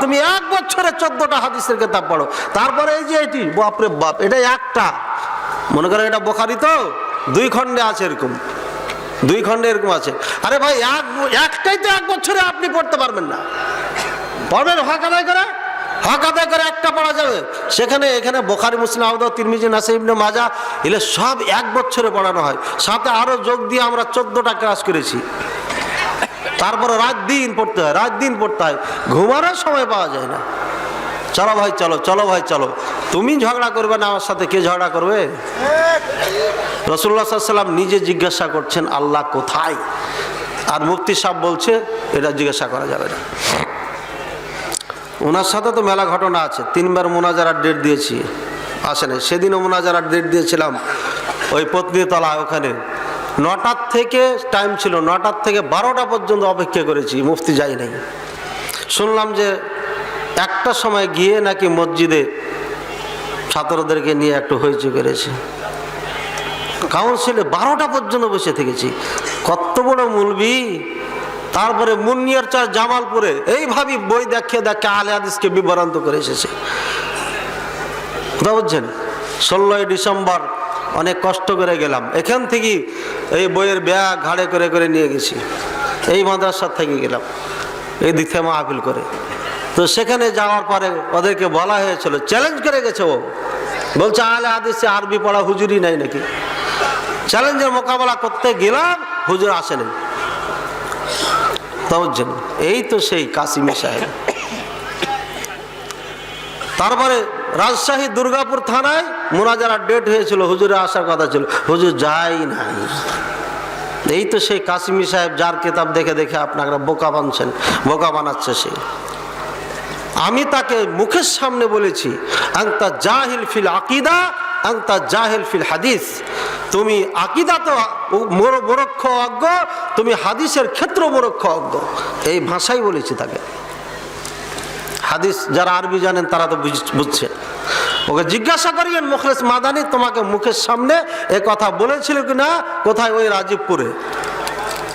তুমি এক বছরে চোদ্দটা হাদিসের কেতাব পড়ো। তারপরে এই যে এটি, বাপরে বাপ, এটা একটা। মনে করো এটা বোখারি তো? দুই খণ্ডে আছে এরকম। দুই খণ্ডে এরকম আছে। আরে ভাই, এক একটাই তো এক বছরে আপনি পড়তে পারবেন না। পড়বেন? হক আদায় করে? হক আদায় করে একটা পড়া যাবে। সেখানে, এখানে বোখারি, মুসলিম আহমদ তিরমিজি নাসি ইবনে মাজা, এলে সব এক বছরে পড়ানো হয়। সাথে আরও যোগ দিয়ে আমরা চোদ্দোটা ক্লাস করেছি। তারপরে রাত দিন পড়তে হয়, রাত দিন পড়তে হয়। ঘুমানোর সময় পাওয়া যায় না। চলো ভাই, চলো চলো ভাই, চলো। তুমি ঝগড়া করবে না, আমার সাথে কে ঝগড়া করবে? রসুল্লাহ সাল্লাম নিজে জিজ্ঞাসা করছেন, আল্লাহ কোথায়? আর মুফতি সাহেব বলছে, এটা জিজ্ঞাসা করা যাবে না। ওনার সাথে তো মেলা ঘটনা আছে, তিনবার মোনাজারার ডেট দিয়েছি। আসে নাই, সেদিনও মোনাজারার ডেট দিয়েছিলাম। ওই পত্নীতলা ওখানে। নটার থেকে টাইম ছিল, নটার থেকে বারোটা পর্যন্ত অপেক্ষা করেছি, মুফতি যাই নাই। শুনলাম যে একটা সময় গিয়ে নাকি মসজিদে ছাত্রদেরকে নিয়ে একটু হইচই করেছে। কাউন্সিলে বারোটা পর্যন্ত বসে থেকেছি। কত বড় মুলবি। তারপরে মুন্নিয়ার চার জামালপুরে এইভাবে বই দেখিয়ে দেখে আলে হাদিসকে বিবরান্ত করে এসেছে। কথা বুঝছেন ষোলোই ডিসেম্বর অনেক কষ্ট করে গেলাম। এখান থেকে এই বইয়ের ব্যাগ ঘাড়ে করে করে নিয়ে গেছি। এই মাদ্রাসার থেকে গেলাম। এই দিক থেকে মাহফিল করে। তো সেখানে যাওয়ার পরে ওদেরকে বলা হয়েছিল চ্যালেঞ্জ করে গেছে ও। বলছে আলে হাদিসে আরবি পড়া হুজুরি নাই নাকি? চ্যালেঞ্জের মোকাবেলা করতে গেলাম, হুজুর আসেনি। তা এই তো সেই কাসিমি সাহেব। তারপরে রাজশাহী দুর্গাপুর থানায় মোনাজারা ডেট হয়েছিল, হুজুরে আসার কথা ছিল। হুজুর যাই নাই। এই তো সেই কাসিমি সাহেব যার কিতাব দেখে দেখে আপনারা বোকা বানছেন, বোকা বানাচ্ছে সে। আমি তাকে মুখের সামনে বলেছি, আংতা জাহিল ফিল আকিদা, আংতা জাহিল ফিল হাদিস। তুমি আকিদা তো মোর- মোরক্ষ অজ্ঞ, তুমি হাদিসের ক্ষেত্র মোরক্ষ অজ্ঞ। এই ভাষাই বলেছি তাকে। হাদিস যারা আরবি জানেন তারা তো বুঝ- বুঝছে। ওকে জিজ্ঞাসা করিয়েন মুখলেস মাদানি, তোমাকে মুখের সামনে এ কথা বলেছিল কি না কোথায়? ওই রাজীবপুরে।